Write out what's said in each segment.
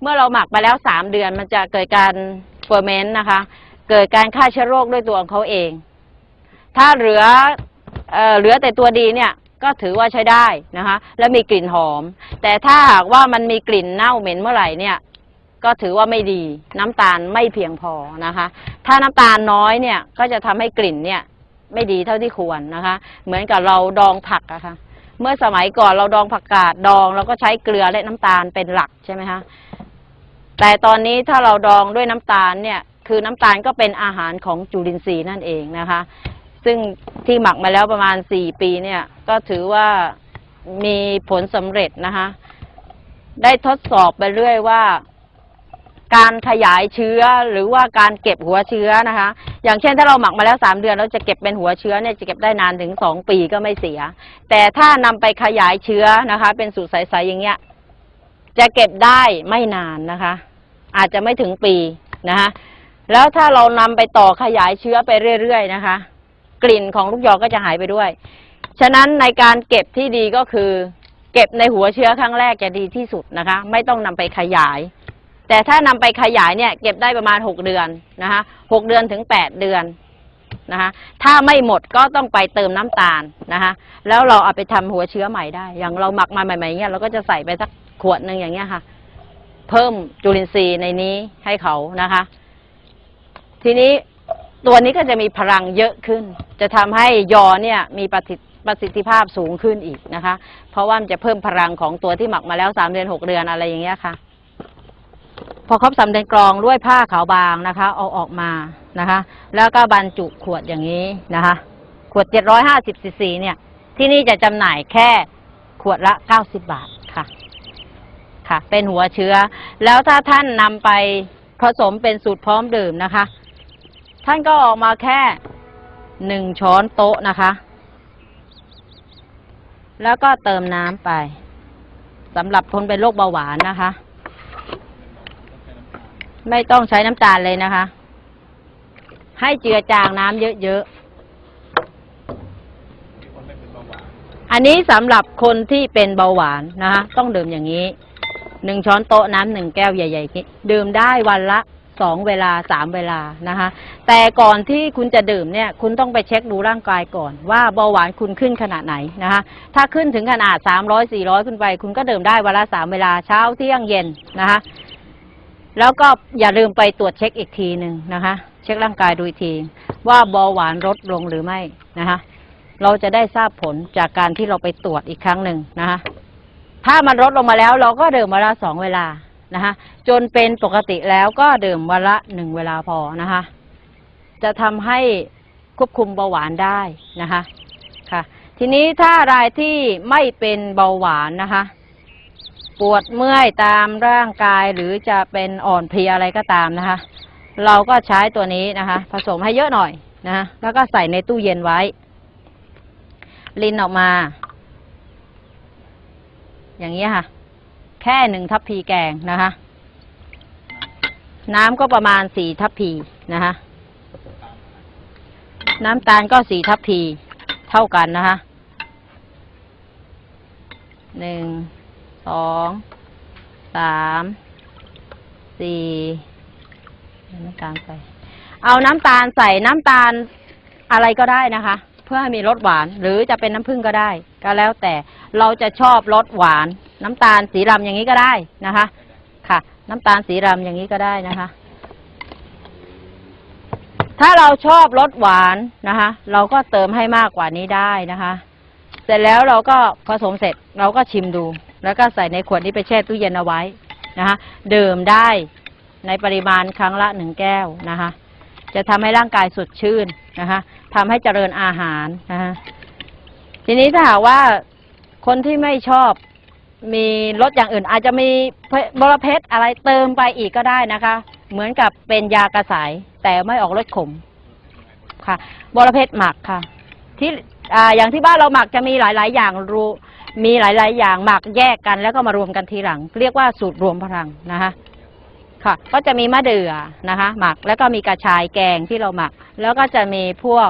เมื่อเราหมักไปแล้วสามเดือนมันจะเกิดการเฟอร์เมนต์นะคะ เกิดการฆ่าเชื้อโรคด้วยตัวของเขาเอง ถ้าเหลือเอ่อเหลือแต่ตัวดีเนี่ยก็ถือว่าใช้ได้นะคะ และมีกลิ่นหอม แต่ถ้าหากว่ามันมีกลิ่นเน่าเหม็นเมื่อไหร่เนี่ย ก็ถือว่าไม่ดีน้ำตาลไม่เพียงพอนะคะ ถ้าน้ำตาลน้อยเนี่ยก็จะทำให้กลิ่นเนี่ยไม่ดีเท่าที่ควรนะคะ เหมือนกับเราดองผักอะค่ะเมื่อสมัยก่อนเราดองผักกาดดองเราก็ใช้เกลือและน้ำตาลเป็นหลักใช่ไหมคะ แต่ตอนนี้ถ้าเราดองด้วยน้ำตาลเนี่ยคือน้ำตาลก็เป็นอาหารของจุลินทรีย์นั่นเองนะคะ ซึ่งที่หมักมาแล้วประมาณสี่ปีเนี่ยก็ถือว่ามีผลสำเร็จนะคะ ได้ทดสอบไปเรื่อยว่า การขยายเชื้อหรือว่าการเก็บหัวเชื้อนะคะ อย่างเช่นถ้าเราหมักมาแล้วสามเดือนเราจะเก็บเป็นหัวเชื้อเนี่ยจะเก็บได้นานถึงสองปีก็ไม่เสีย แต่ถ้านำไปขยายเชื้อนะคะ เป็นสูตรใสๆอย่างเงี้ยจะเก็บได้ไม่นานนะคะ อาจจะไม่ถึงปีนะคะแล้วถ้าเรานำไปต่อขยายเชื้อไปเรื่อยๆนะคะ กลิ่นของลูกยอก็จะหายไปด้วย ฉะนั้นในการเก็บที่ดีก็คือ เก็บในหัวเชื้อครั้งแรกจะดีที่สุดนะคะ ไม่ต้องนำไปขยาย แต่ถ้านำไปขยายเนี่ยเก็บได้ประมาณหกเดือนนะคะหกเดือนถึงแปดเดือนนะคะถ้าไม่หมดก็ต้องไปเติมน้ำตาลนะคะแล้วเราเอาไปทำหัวเชื้อใหม่ได้ อย่างเราหมักมาใหม่ๆเนี่ยเราก็จะใส่ไปสักขวดหนึ่งอย่างเงี้ยค่ะ เพิ่มจุลินทรีย์ในนี้ให้เขานะคะ ทีนี้ตัวนี้ก็จะมีพลังเยอะขึ้น จะทำให้ยอเนี่ยมีประสิทธิประสิทธิภาพสูงขึ้นอีกนะคะ เพราะว่ามันจะเพิ่มพลังของตัวที่หมักมาแล้วสามเดือนหกเดือนอะไรอย่างเงี้ยค่ะ พอครบสามเดือนกรองด้วยผ้าขาวบางนะคะเอาออกมานะคะ แล้วก็บรรจุขวดอย่างนี้นะคะ ขวดเจ็ดร้อยห้าสิบซีซีเนี่ย ที่นี่จะจำหน่ายแค่ขวดละเก้าสิบบาทค่ะ ค่ะ เป็นหัวเชื้อ แล้วถ้าท่านนำไปผสมเป็นสูตรพร้อมดื่มนะคะ ท่านก็ออกมาแค่หนึ่งช้อนโต๊ะนะคะ แล้วก็เติมน้ำไปสำหรับคนเป็นโรคเบาหวานนะคะ ไม่ต้องใช้น้ำตาลเลยนะคะ ให้เจือจางน้ำเยอะๆ อันนี้สำหรับคนที่เป็นเบาหวานนะคะ ต้องดื่มอย่างนี้ หนึ่งช้อนโต๊ะน้ำหนึ่งแก้วใหญ่ๆนี้ดื่มได้วันละสองเวลาสามเวลานะคะ แต่ก่อนที่คุณจะดื่มเนี่ย คุณต้องไปเช็คดูร่างกายก่อน ว่าเบาหวานคุณขึ้นขนาดไหนนะคะ ถ้าขึ้นถึงขนาดสามร้อยสี่ร้อยขึ้นไป คุณก็ดื่มได้วันละสามเวลาเช้าเที่ยงเย็นนะคะ แล้วก็อย่าลืมไปตรวจเช็คอีกทีหนึ่งนะคะ เช็คร่างกายดูอีกที ว่าเบาหวานลดลงหรือไม่นะคะ เราจะได้ทราบผลจากการที่เราไปตรวจอีกครั้งหนึ่งนะคะ ถ้ามันลดลงมาแล้วเราก็ดื่มวันละสองเวลานะคะจนเป็นปกติแล้วก็ดื่มวันละหนึ่งเวลาพอนะคะ จะทำให้ควบคุมเบาหวานได้นะคะค่ะ ทีนี้ถ้ารายที่ไม่เป็นเบาหวานนะคะ ปวดเมื่อยตามร่างกายหรือจะเป็นอ่อนเพลียอะไรก็ตามนะคะ เราก็ใช้ตัวนี้นะคะ ผสมให้เยอะหน่อยนะะแล้วก็ใส่ในตู้เย็นไว้ ลินออกมา อย่างนี้ยค่ะ แค่หนึ่งทัพพีแกงนะคะ น้ำก็ประมาณสี่ทัพพีนะคะ น้ำตาลก็สี่ทัพพีเท่ากันนะคะหนึ่งสองสามสี่น้ำตาลใส่ เอาน้ำตาลใส่น้ำตาลอะไรก็ได้นะคะ เพื่อให้มีรสหวาน หรือจะเป็นน้ำผึ้งก็ได้ ก็แล้วแต่เราจะชอบรสหวาน น้ำตาลสีรำอย่างนี้ก็ได้นะคะ ค่ะ น้ำตาลสีรำอย่างนี้ก็ได้นะคะ ถ้าเราชอบรสหวานนะคะ เราก็เติมให้มากกว่านี้ได้นะคะ เสร็จแล้วเราก็ผสมเสร็จเราก็ชิมดู แล้วก็ใส่ในขวดนี้ไปแช่ตู้เย็นเอาไว้นะคะ ดื่มได้ในปริมาณครั้งละหนึ่งแก้วนะคะ จะทำให้ร่างกายสดชื่นนะคะทำให้เจริญอาหารนะคะทีนี้ถ้าหากว่าคนที่ไม่ชอบมีรสอย่างอื่น อาจจะมีบรเพชอะไรเติมไปอีกก็ได้นะคะ เหมือนกับเป็นยากระสายแต่ไม่ออกรสขมค่ะบรเพชหมักค่ะ ที่อ่าอย่างที่บ้านเราหมักจะมีหลาย ๆ อย่างรูมีหลาย ๆ อย่างหมักแยกกันแล้วก็มารวมกันทีหลัง เรียกว่าสูตรรวมพลังนะคะ ค่ะ ก็จะมีมะเดื่อนะคะ หมักแล้วก็มีกระชายแกงที่เราหมัก แล้วก็จะมีพวก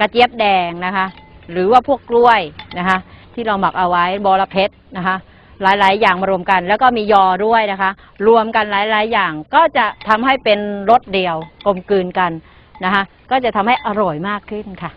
กระเจี๊ยบแดงนะคะ หรือว่าพวกกล้วยนะคะ ที่เราหมักเอาไว้บอระเพ็ดนะคะ หลายๆ อย่างมารวมกัน แล้วก็มียอด้วยนะคะ รวมกันหลายๆ อย่างก็จะทำให้เป็นรสเดียวกลมกลืนกันนะคะ ก็จะทำให้อร่อยมากขึ้นค่ะ